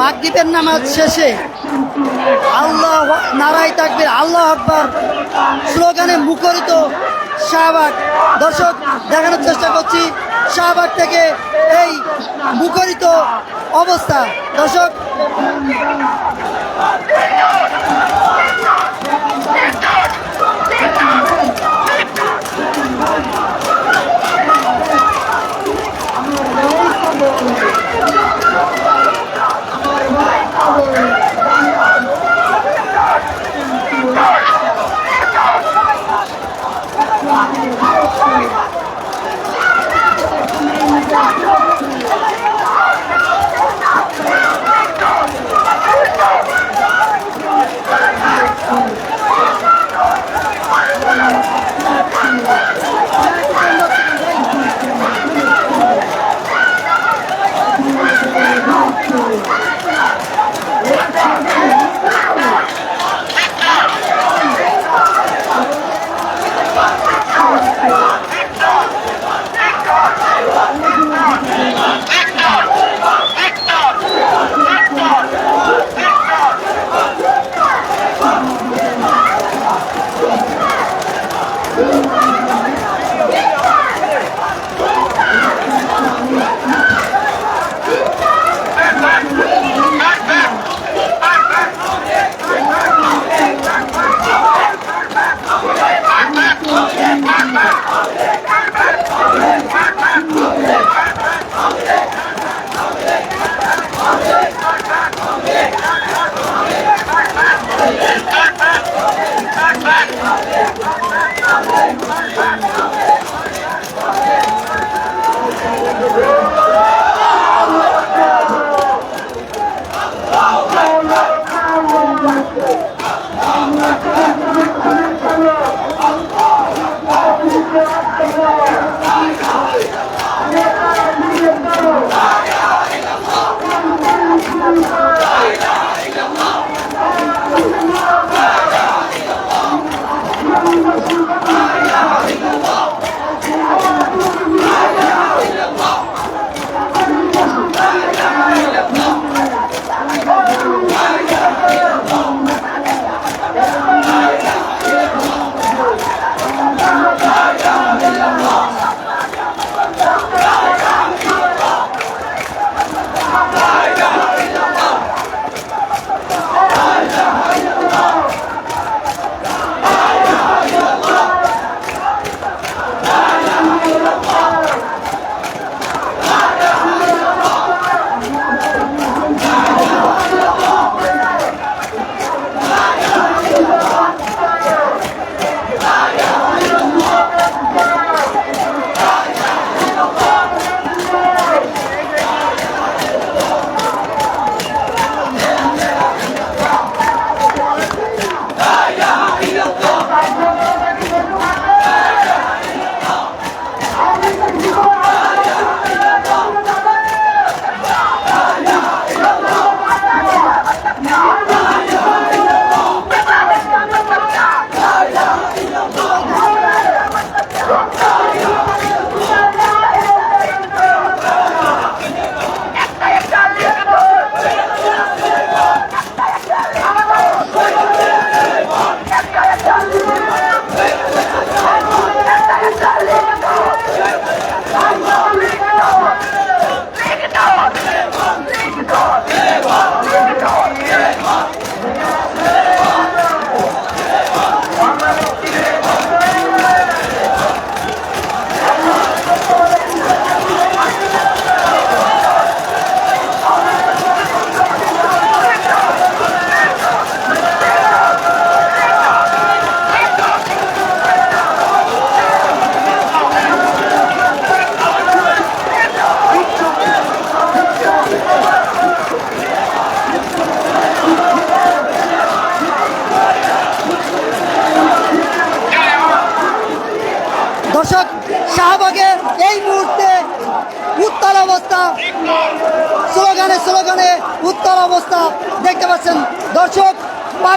মাগরিবের নামাজ শেষে আল্লাহ নারায় তাকবির, আল্লাহ আকবর স্লোগানে মুখরিত শাহবাগ। দর্শক, দেখানোর চেষ্টা করছি শাহবাগ থেকে এই মুখরিত অবস্থা। দর্শক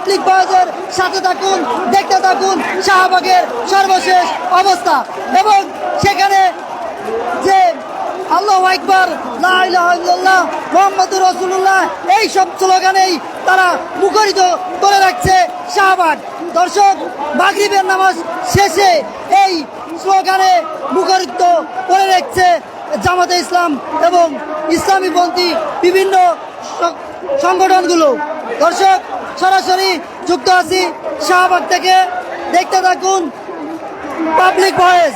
পাবলিক বাসের সাথে থাকুন, দেখতে থাকুন শাহবাগের সর্বশেষ অবস্থা। এবং সেখানে যে আল্লাহ একবার মোহাম্মদ রসুল্লাহ এই সব স্লোগানেই তারা মুখরিত করে রাখছে শাহবাগ। দর্শক, মাগরিবের নামাজ শেষে এই স্লোগানে মুখরিত করে রাখছে জামাতে ইসলাম এবং ইসলামীপন্থী বিভিন্ন সংগঠনগুলো। দর্শক সরাসরি যুক্ত আছি শাহবাগ থেকে। দেখতে থাকুন পাবলিক ভয়েস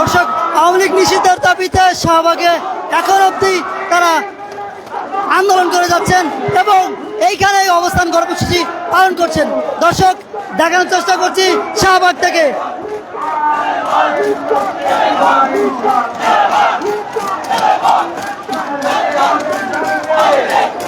দর্শক আওয়ামী লীগ নিষিদ্ধের দাবিতে শাহবাগে এখন অবধি তারা আন্দোলন করে যাচ্ছেন এবং এইখানে অবস্থান কর্মসূচি পালন করছেন। দর্শক, দেখানোর চেষ্টা করছি শাহবাগ থেকে। দর্শক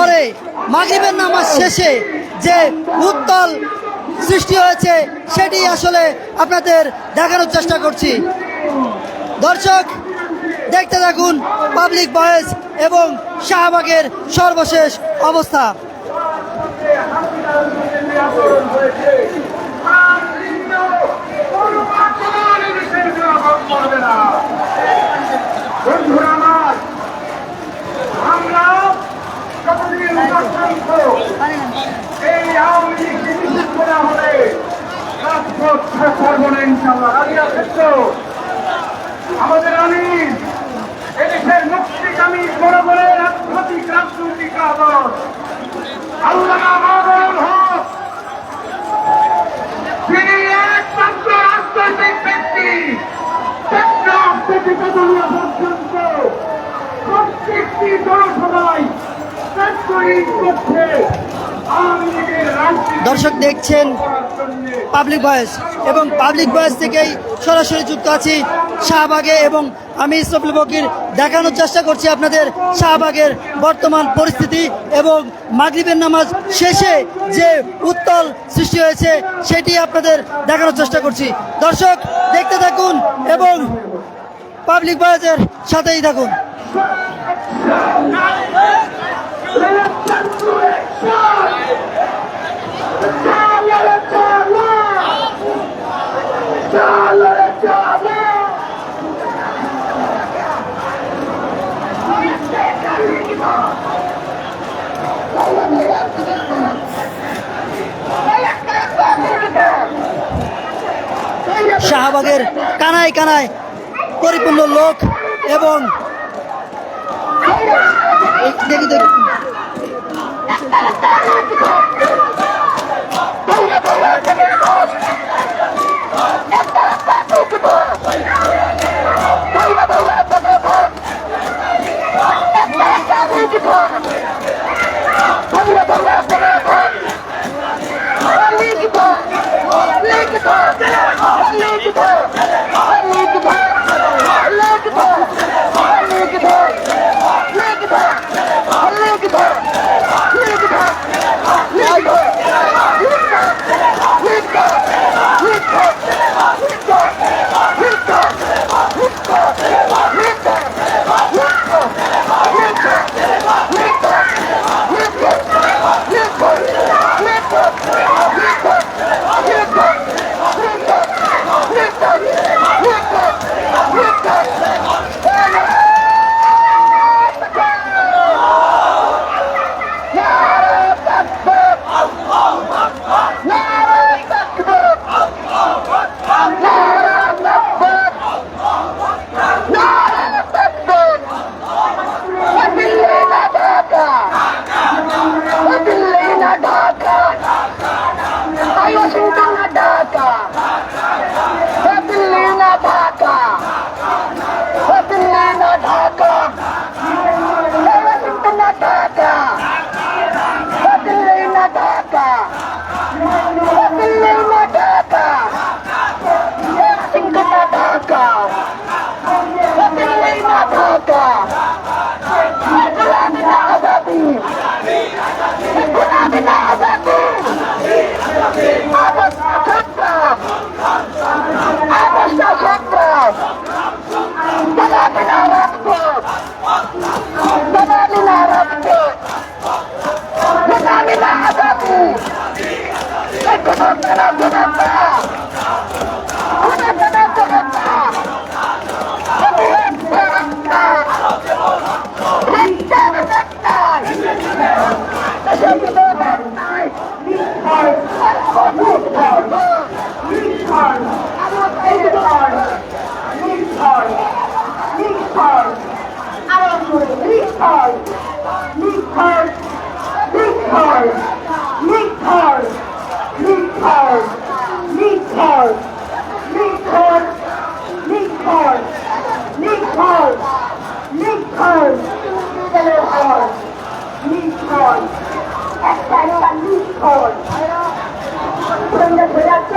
পরে মাগরিবের নামাজ শেষে যে উত্তল সৃষ্টি হয়েছে, সেটি আসলে আপনাদের দেখানোর চেষ্টা করছি। দর্শক, দেখতে থাকুন পাবলিক ভয়েস এবং শাহবাগের সর্বশেষ অবস্থা আমার আমরা যতদিন পর্যন্ত এই আওয়ামী লীগকে নিষেধ করা তো? আমাদের আমির দর্শক দেখছেন পাবলিক ভয়েস এবং পাবলিক ভয়েস থেকেই সরাসরি যুক্ত আছি শাহবাগে এবং আমি ইসরফুল বকির দেখানোর চেষ্টা করছি আপনাদের শাহবাগের বর্তমান পরিস্থিতি এবং মাগরিবের নামাজ শেষে যে উত্তল সৃষ্টি হয়েছে সেটি আপনাদের দেখানোর চেষ্টা করছি। দর্শক, দেখতে থাকুন এবং পাবলিক ভয়েসের সাথেই থাকুন। শাহবাগের কানায় কানায় পরিপূর্ণ লোক এবং এই দেখি জনাব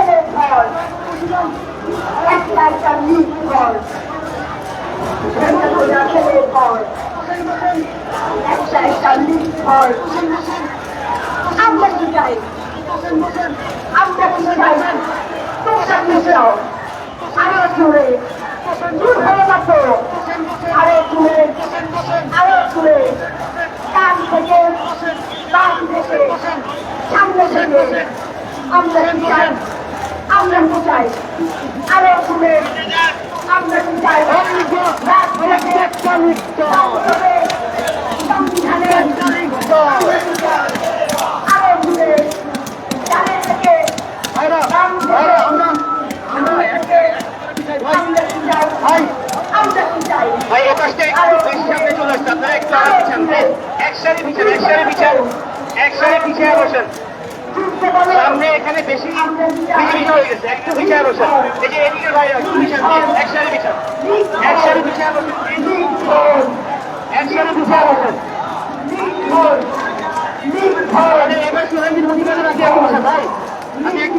দেখি আমরা কি চাই আমরা কি চাই তোমরা কি চাও আরও জুড়ে দূর হয়ে গেছো আরও জুড়ে আরও জুড়ে কান থেকে বাম থেকে সামনে থেকে আমরা কি চাই আমরা কি চাই আরও জুড়ে আমরা কি চাই সংবিধানের ভাই এ সামনে এখানে বেশি বিজয়ী হয়ে গেছে, একটু পিছিয়ে বসেন। এই যে এদিকে ভাই, একটু পিছান এক সারি এক সারি পিছিয়ে বসেন। একসাথে পিছিয়ে বসেন। এবার একটু বসেন। ভাই, আপনি একটু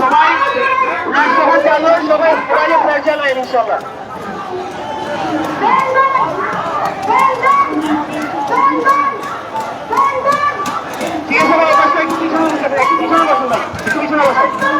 সবাই যখন হয়, সবাই প্রায় পর্যায়ে ইনশাল্লাহ ঠিক আছে সবাই বসে একটু পিছনে বসুন একটু পিছনে বসুন।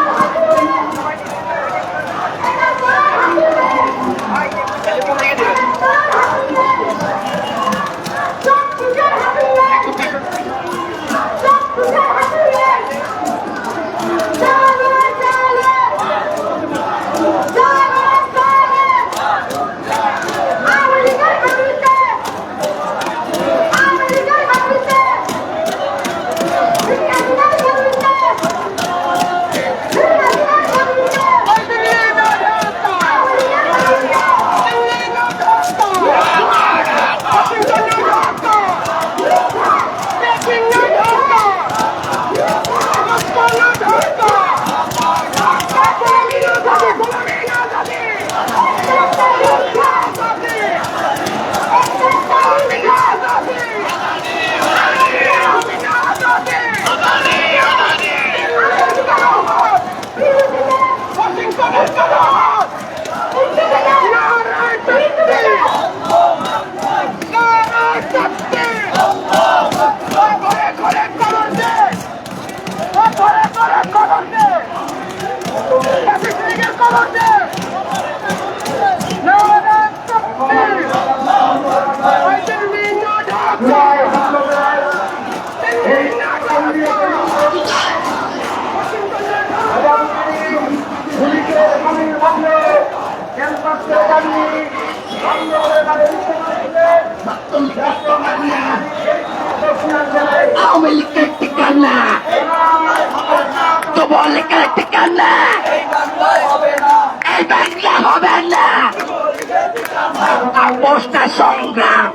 লীগের ঠিকানা এই বাংলা হবে না। আপোষটা সংগ্রাম।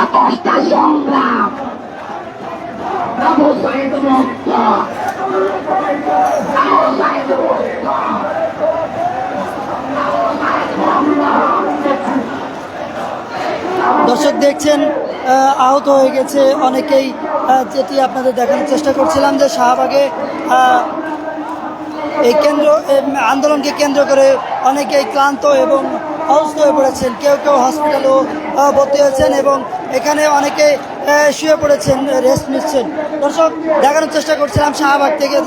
আপোষটা সংগ্রাম। আবু মুক্ত। আবু মুক্ত। দর্শক দেখছেন আহত হয়ে গেছে। অনেকেই যেটি আপনাদের দেখানোর চেষ্টা করছিলাম যে শাহবাগে এই কেন্দ্র আন্দোলনকে কেন্দ্র করে অনেকেই ক্লান্ত এবং অসুস্থ হয়ে পড়েছেন। কেউ কেউ হসপিটালেও ভর্তি হয়েছেন এবং এখানে অনেকে শুয়ে পড়েছেন, রেস্ট নিচ্ছেন। দর্শক, দেখানোর চেষ্টা করছিলাম শাহবাগ থেকে।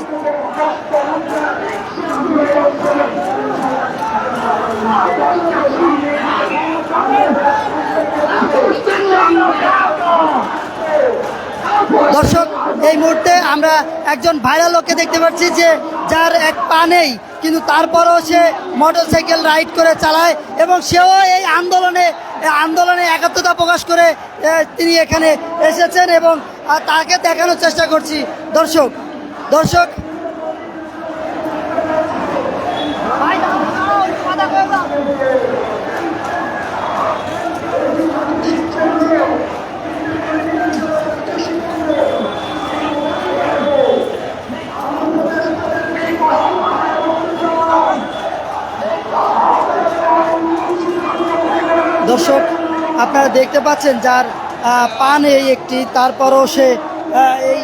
দর্শক, এই মুহূর্তে আমরা একজন ভাইরাল লোককে দেখতে পাচ্ছি যে যার এক পা নেই, কিন্তু তারপরও সে মোটরসাইকেল রাইড করে চালায় এবং সেও এই আন্দোলনে আন্দোলনে একাত্মতা প্রকাশ করে তিনি এখানে এসেছেন এবং তাকে দেখানোর চেষ্টা করছি। দর্শক দর্শক আপনারা দেখতে পাচ্ছেন যার পান এই একটি তারপরও সে এই